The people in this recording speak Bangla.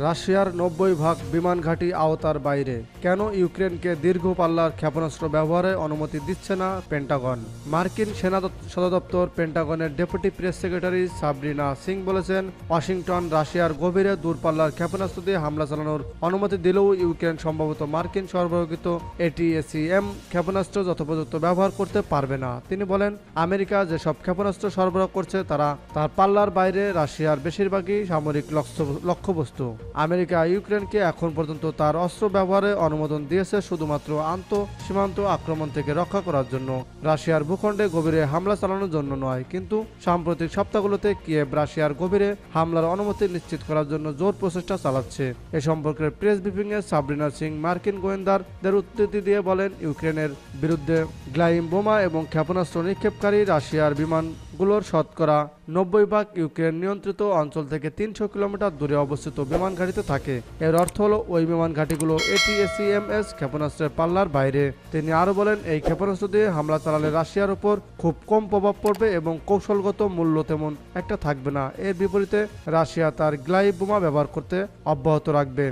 রাশিয়ার নব্বই ভাগ বিমান ঘাঁটি আওতার বাইরে। কেন ইউক্রেনকে দীর্ঘ পাল্লার ক্ষেপণাস্ত্র ব্যবহারে অনুমতি দিচ্ছে না পেন্টাগন? মার্কিন সেনা সদর দপ্তর পেন্টাগনের deputy press secretary Sabrina Singh বলেছেন, ওয়াশিংটন রাশিয়ার গভীরে দূরপাল্লার ক্ষেপণাস্ত্র দিয়ে হামলা চালানোর অনুমতি দিলেও ইউক্রেন সম্ভবত মার্কিন সরবরাহিত এটিএসিএম ক্ষেপণাস্ত্র যথোপযুক্ত ব্যবহার করতে পারবে না। তিনি বলেন, আমেরিকা যেসব ক্ষেপণাস্ত্র সরবরাহ করছে তারা তার পাল্লার বাইরে রাশিয়ার বেশিরভাগই সামরিক লক্ষ্য- লক্ষ্যবস্তু। আমেরিকা, ইউক্রেনকে এখন পর্যন্ত তার অস্ত্র ব্যবহারে অনুমোদন দিয়েছে শুধুমাত্র আন্ত সীমান্ত আক্রমণ থেকে রক্ষা করার জন্য। রাশিয়ার ভূখণ্ডে গভীরে হামলা চালানোর জন্য নয়, কিন্তু সাম্প্রতিক সপ্তাহগুলোতে কিয়েভ রাশিয়ার গভীরে হামলার অনুমতি নিশ্চিত করার জন্য জোর প্রচেষ্টা চালাচ্ছে। এ সম্পর্কে প্রেস ব্রিফিংয়ে সাবরিনা সিং, মার্কিন গোয়েন্দারদের উদ্ধৃতি দিয়ে বলেন, ইউক্রেনের বিরুদ্ধে গ্লাইম বোমা এবং ক্ষেপণাস্ত্র নিক্ষেপকারী রাশিয়ার বিমানগুলোর শতকরা নব্বই ভাগ ইউক্রেন নিয়ন্ত্রিত অঞ্চল থেকে তিনশো কিলোমিটার দূরে অবস্থিত বিমান ঘাঁটিতে থাকে। এর অর্থ হলো ওই বিমান ঘাঁটিগুলো এটিএসিএমএস ক্ষেপণাস্ত্রের পাল্লার বাইরে। তিনি আরও বলেন, এই ক্ষেপণাস্ত্র দিয়ে হামলা চালালে রাশিয়ার উপর খুব কম প্রভাব পড়বে এবং কৌশলগত মূল্য তেমন একটা থাকবে না। এর বিপরীতে রাশিয়া তার গ্লাইভ বোমা ব্যবহার করতে অব্যাহত রাখবে।